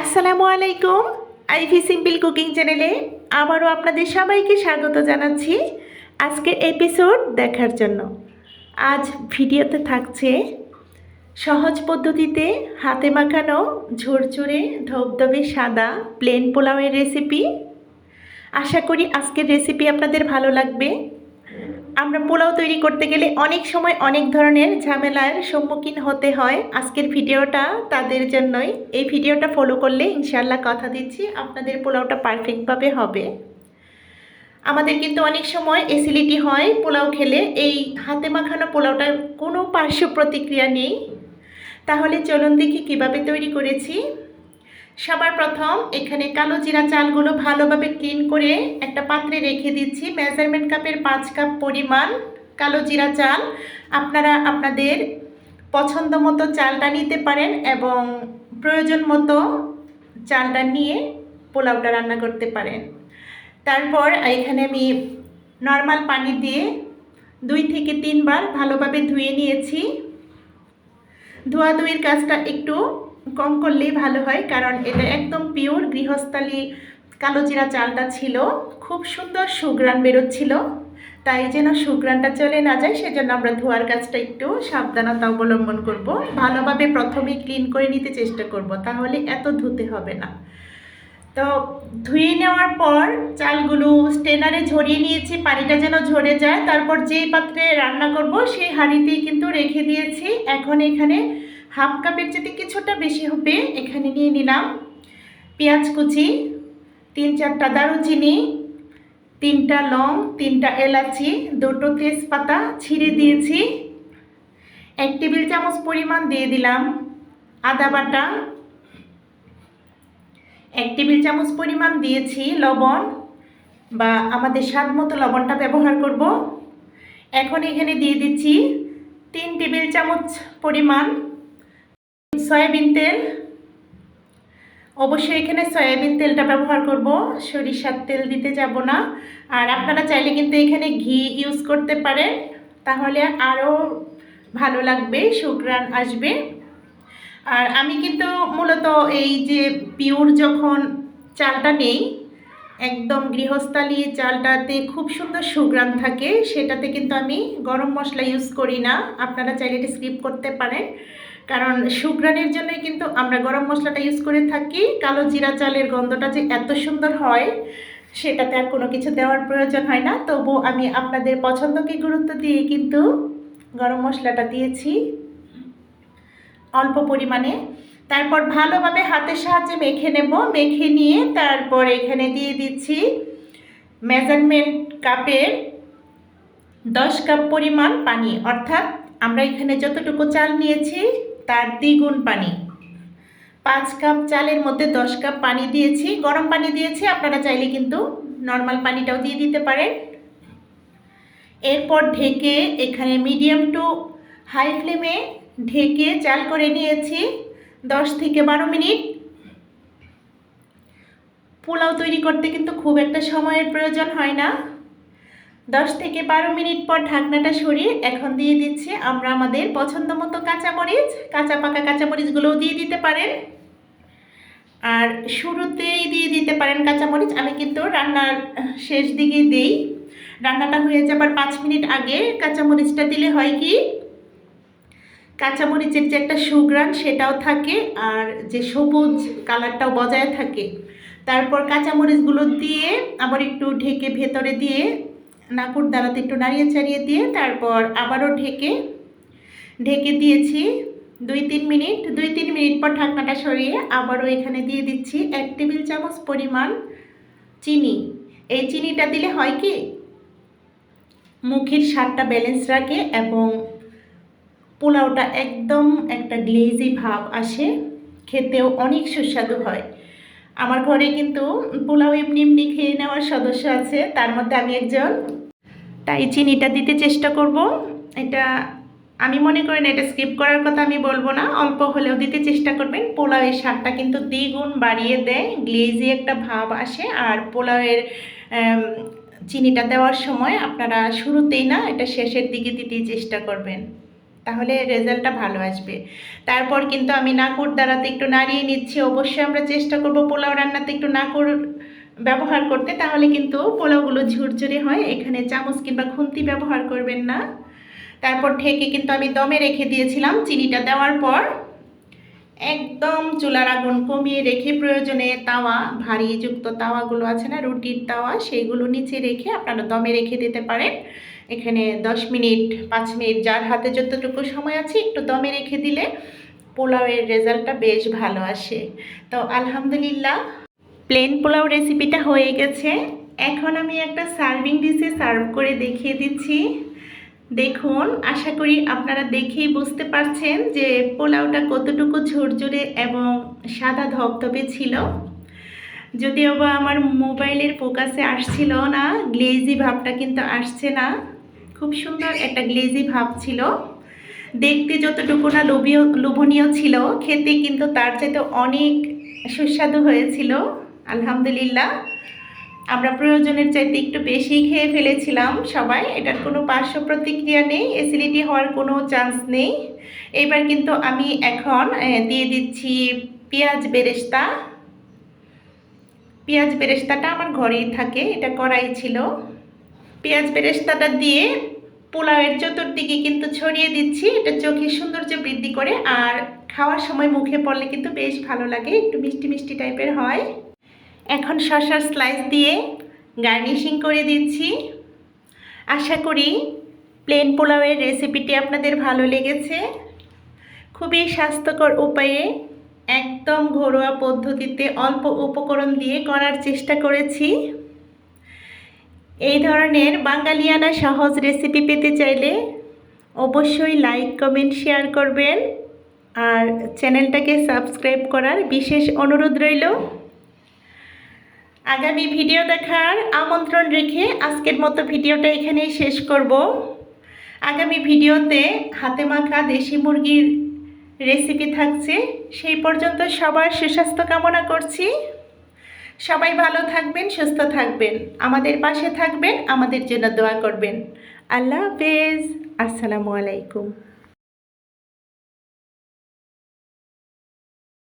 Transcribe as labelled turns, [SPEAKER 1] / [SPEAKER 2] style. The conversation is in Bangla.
[SPEAKER 1] আসসালামু আলাইকুম, আইভি সিম্পল কুকিং চ্যানেলে আবারও আপনাদের সবাইকে স্বাগত জানাচ্ছি আজকের এপিসোড দেখার জন্য। আজ ভিডিওতে থাকছে সহজ পদ্ধতিতে হাতে মাখানো ঝরঝরে, ধবধবে সাদা প্লেন পোলাওয়ের রেসিপি আশা করি আজকের রেসিপি আপনাদের ভালো লাগবে। আমরা পোলাও তৈরি করতে গেলে অনেক সময় অনেক ধরনের ঝামেলার সম্মুখীন হতে হয়। আজকের ভিডিওটা তাদের জন্যই। এই ভিডিওটা ফলো করলে ইনশাল্লাহ কথা দিচ্ছি, আপনাদের পোলাওটা পারফেক্টভাবে হবে। আমাদের কিন্তু অনেক সময় এসিলিটি হয় পোলাও খেলে। এই হাতে মাখানো পোলাওটার কোনো পার্শ্ব প্রতিক্রিয়া নেই। তাহলে চলুন দেখি কীভাবে তৈরি করেছি। সবার প্রথম এখানে কালো জিরা চালগুলো ভালোভাবে ক্লিন করে একটা পাত্রে রেখে দিচ্ছি। মেজারমেন্ট কাপের পাঁচ কাপ পরিমাণ কালো জিরা চাল। আপনারা আপনাদের পছন্দ মতো চালটা নিতে পারেন এবং প্রয়োজন মতো চালটা নিয়ে পোলাওটা রান্না করতে পারেন। তারপর এখানে আমি নর্মাল পানি দিয়ে দুই থেকে তিনবার ভালোভাবে ধুয়ে নিয়েছি। ধোয়াধুয়ির কাজটা একটু কম করলেই ভালো হয়, কারণ এটা একদম পিওর গৃহস্থালী কালো জিরা চালটা ছিল। খুব সুন্দর সুগ্রান বেরোচ্ছিল। তাই যেন সুগ্রানটা চলে না যায়, সেজন্য আমরা ধোয়ার কাজটা একটু সাবধানতা অবলম্বন করব। ভালোভাবে প্রথমে ক্লিন করে নিতে চেষ্টা করব, তাহলে এত ধুতে হবে না। তো ধুয়ে নেওয়ার পর চালগুলো স্টেনারে ঝরিয়ে নিয়েছি, পানিটা যেন ঝরে যায়। তারপর যেই পাত্রে রান্না করব, সেই হাঁড়িতেই কিন্তু রেখে দিয়েছি। এখন এখানে হাফ কাপের যদি কিছুটা বেশি হবে, এখানে নিয়ে নিলাম পেঁয়াজ কুচি, তিন চারটা দারুচিনি, তিনটা লং, তিনটা এলাচি, দুটো তেজপাতা ছিঁড়ে দিয়েছি। এক টেবিল চামচ পরিমাণ দিয়ে দিলাম আদা বাটা। এক টেবিল চামচ পরিমাণ দিয়েছি লবণ বা আমাদের স্বাদ মতো লবণটা ব্যবহার করব। এখন এখানে দিয়ে দিচ্ছি তিন টেবিল চামচ পরিমাণ সয়াবিন তেল। অবশ্যই এখানে সয়াবিন তেলটা ব্যবহার করব। সরিষার তেল দিতে যাব না। আর আপনারা চাইলে কিন্তু এখানে ঘি ইউজ করতে পারেন। তাহলে আরও ভালো লাগবে সুগ্রান আসবে। আর আমি কিন্তু মূলত এই যে পিওর যখন চালটা নেই, একদম গৃহস্থালী চালটাতে খুব সুন্দর সুগ্রান থাকে। সেটাতে কিন্তু আমি গরম মশলা ইউজ করি না। আপনারা চাইলে এটা স্কিপ করতে পারেন। কারণ সুগ্রানের জন্যই কিন্তু আমরা গরম মশলাটা ইউজ করে থাকি। কালো জিরা চালের গন্ধটা যে এত সুন্দর হয়, সেটাতে আর কোনো কিছু দেওয়ার প্রয়োজন হয় না। তবু আমি আপনাদের পছন্দকে গুরুত্ব দিয়ে কিন্তু গরম মশলাটা দিয়েছি অল্প পরিমাণে। তারপর ভালোভাবে হাতের সাহায্যে মেখে নেব। মেখে নিয়ে তারপর এখানে দিয়ে দিচ্ছি মেজারমেন্ট কাপের দশ কাপ পরিমাণ পানি। অর্থাৎ আমরা এখানে যতটুকু চাল নিয়েছি তার দ্বিগুণ পানি। পাঁচ কাপ চালের মধ্যে দশ কাপ পানি দিয়েছি। গরম পানি দিয়েছি, আপনারা চাইলে কিন্তু নর্মাল পানিটাও দিয়ে দিতে পারেন। এরপর ঢেকে এখানে মিডিয়াম টু হাই ফ্লেমে ঢেকে চাল করে নিয়েছি দশ থেকে বারো মিনিট। পোলাও তৈরি করতে কিন্তু খুব একটা সময়ের প্রয়োজন হয় না। দশ থেকে বারো মিনিট পর ঢাকনাটা সরিয়ে এখন দিয়ে দিচ্ছি আমরা আমাদের পছন্দ মতো কাঁচামরিচ। কাঁচা পাকা কাঁচামরিচগুলোও দিয়ে দিতে পারেন। আর শুরুতেই দিয়ে দিতে পারেন কাঁচামরিচ। আমি কিন্তু রান্নার শেষ দিকে দিই। রান্নাটা হয়ে যাবার পাঁচ মিনিট আগে কাঁচামরিচটা দিলে হয় কি? কাঁচামরিচের যে একটা সুগ্রান সেটাও থাকে আর যে সবুজ কালারটাও বজায় থাকে। তারপর কাঁচামরিচগুলো দিয়ে আবার একটু ঢেকে ভেতরে দিয়ে নাকুর দাঁড়াতে একটু নাড়িয়ে চাড়িয়ে দিয়ে তারপর আবারও ঢেকে ঢেকে দিয়েছি দুই তিন মিনিট। দুই তিন মিনিট পর ঢাকনাটা সরিয়ে আবারও এখানে দিয়ে দিচ্ছি এক টেবিল চামচ পরিমাণ চিনি। এই চিনিটা দিলে হয় কি? মুখের স্বাদটা ব্যালেন্স রাখে এবং পোলাওটা একদম একটা গ্লেজি ভাব আসে, খেতেও অনেক সুস্বাদু হয়। আমার ঘরে কিন্তু পোলাও এমনি এমনি খেয়ে নেওয়ার সদস্য আছে, তার মধ্যে আমি একজন তাই। চিনিটা দিতে চেষ্টা করব। এটা আমি মনে করি না, এটা স্কিপ করার কথা আমি বলব না। অল্প হলেও দিতে চেষ্টা করবেন। পোলাওয়ের স্বাদটা কিন্তু দ্বিগুণ বাড়িয়ে দেয়। গ্লেজি একটা ভাব আসে। আর পোলাওয়ের চিনিটা দেওয়ার সময় আপনারা শুরুতেই না এটা শেষের দিকে দিতেই চেষ্টা করবেন। তাহলে রেজাল্টটা ভালো আসবে। তারপর কিন্তু আমি নাকুর দ্বারাতে একটু নাড়িয়ে নিচ্ছি। অবশ্যই আমরা চেষ্টা করব পোলাও রান্নাতে একটু নাকুর ব্যবহার করতে, তাহলে কিন্তু পোলাওগুলো ঝুরঝুরে হয়। এখানে চামচ কিংবা খুন্তি ব্যবহার করবেন না। তারপর ঢেকে কিন্তু আমি দমে রেখে দিয়েছিলাম চিনিটা দেওয়ার পর। একদম চুলার আগুন কমিয়ে রেখে প্রয়োজনে তাওয়া ভারী যুক্ত তাওয়াগুলো আছে না, রুটির তাওয়া, সেইগুলো নিচে রেখে আপনারা দমে রেখে দিতে পারেন। এখানে দশ মিনিট, পাঁচ মিনিট যার হাতে যতটুকু সময় আছে একটু দমে রেখে দিলে পোলাওয়ের রেজাল্টটা বেশ ভালো আসে। তো আলহামদুলিল্লাহ প্লেন পোলাও রেসিপিটা হয়ে গেছে। এখন আমি একটা সার্ভিং ডিশে সার্ভ করে দেখিয়ে দিচ্ছি। দেখুন, আশা করি আপনারা দেখেই বুঝতে পারছেন যে পোলাওটা কতটুকু ঝরঝরে এবং সাদা ধবধবে ছিল। যদিও বা আমার মোবাইলের ফোকাসে আসছিল না গ্লেজি ভাবটা কিন্তু আসছে না। খুব সুন্দর একটা গ্লেজি ভাব ছিল। দেখতে যতটুকু না লোভীয়, লোভনীয় ছিল, খেতে কিন্তু তার চাইতে অনেক সুস্বাদু হয়েছিল। আলহামদুলিল্লাহ। আমরা প্রয়োজনের চাইতে একটু বেশি খেয়ে ফেলেছিলাম সবাই, এটার কোনো পার্শ্ব প্রতিক্রিয়া নেই অ্যাসিডিটি হওয়ার কোনো চান্স নেই। এবার কিন্তু আমি এখন দিয়ে দিচ্ছি পেঁয়াজ বেরেস্তা। পেঁয়াজ বেরেস্তাটা আমার ঘরেই থাকে, এটা করাই ছিল। পেঁয়াজ বেরেস্তাটা দিয়ে পোলাওয়ের চতুর্দিকে কিন্তু ছড়িয়ে দিচ্ছি, এটা চোখের সৌন্দর্য বৃদ্ধি করে, আর খাওয়ার সময় মুখে পড়লে কিন্তু বেশ ভালো লাগে, একটু মিষ্টি মিষ্টি টাইপের হয়। এখন শসার স্লাইস দিয়ে গার্নিশিং করে দিচ্ছি। আশা করি প্লেন পোলাওয়ের রেসিপিটি আপনাদের ভালো লেগেছে। খুবই স্বাস্থ্যকর উপায়ে একদম ঘরোয়া পদ্ধতিতে অল্প উপকরণ দিয়ে করার চেষ্টা করেছি। এই ধরনের বাঙালিয়ানা সহজ রেসিপি পেতে চাইলে অবশ্যই লাইক কমেন্ট শেয়ার করবেন। আর চ্যানেলটাকে সাবস্ক্রাইব করার বিশেষ অনুরোধ রইল। আগামী ভিডিও দেখার আমন্ত্রণ রেখে আজকের মতো ভিডিওটা এখানেই শেষ করব। আগামী ভিডিওতে হাতে মাখা দেশি মুরগির রেসিপি থাকছে। সেই পর্যন্ত সবার সুস্বাস্থ্য কামনা করছি। সবাই ভালো থাকবেন, সুস্থ থাকবেন। আমাদের পাশে থাকবেন, আমাদের জন্য দোয়া করবেন। আল্লাহ হাফেজ। আসসালামু আলাইকুম।